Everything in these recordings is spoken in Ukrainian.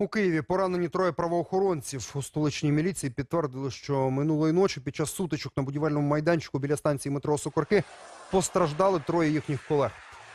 У Києві поранені троє правоохоронців у столичній міліції підтвердили, що минулої ночі під час сутичок на будівельному майданчику біля станції метро Сокорки постраждали троє їхніх колег.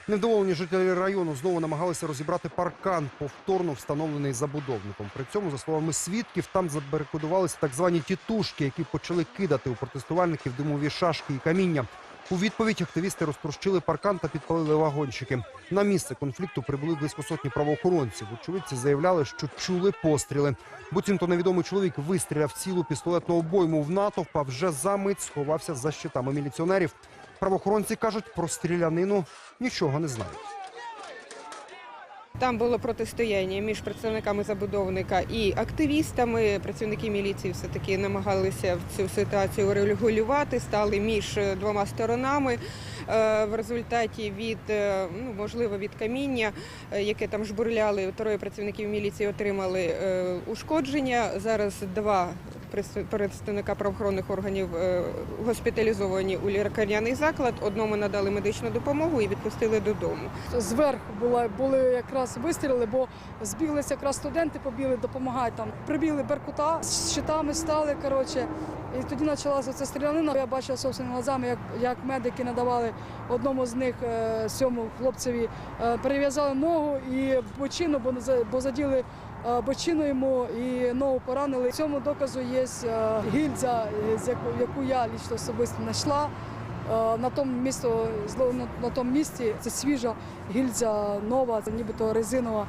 Невдоволені жителі району знову намагалися розібрати паркан, повторно встановлений забудовником. При цьому, за словами свідків, там забарикадувалися так звані тітушки, які почали кидати у протестувальників димові шашки і каміння. У відповідь активісти розтрощили паркан та підпалили вагончики. На місце конфлікту прибули близько сотні правоохоронців. Очевидці заявляли, що чули постріли. Буцімто невідомий чоловік вистріляв цілу пістолетну обойму в натовп, а вже за мить сховався за щитами міліціонерів. Правоохоронці кажуть, про стрілянину нічого не знають. Там було протистояння між представниками забудовника і активістами. Працівники міліції все таки намагалися в цю ситуацію регулювати, стали між е, двома сторонами. Е, В результаті від е, ну можливо від каміння, яке там жбурляли, троє працівників міліції отримали ушкодження. Зараз два представника правоохоронних органів е, госпіталізовані у лікарняний заклад. Одному надали медичну допомогу і відпустили додому. Зверху була, були якраз вистріли, бо збіглися якраз студенти, побігли, допомагають там. Прибігли Беркута, з щитами стали, коротше. І тоді почалася ця стрілянина. Я бачила собственними глазами, як, як медики надавали одному з них, е, сьому хлопцеві, е, перев'язали ногу і бочину, бо, за- бо заділи бочину йому і ногу поранили. Цьому доказу є е, гільза, е, яку, я лічно особисто знайшла. Е, На тому на- на тому місці це свіжа гільза нова, це нібито резинова.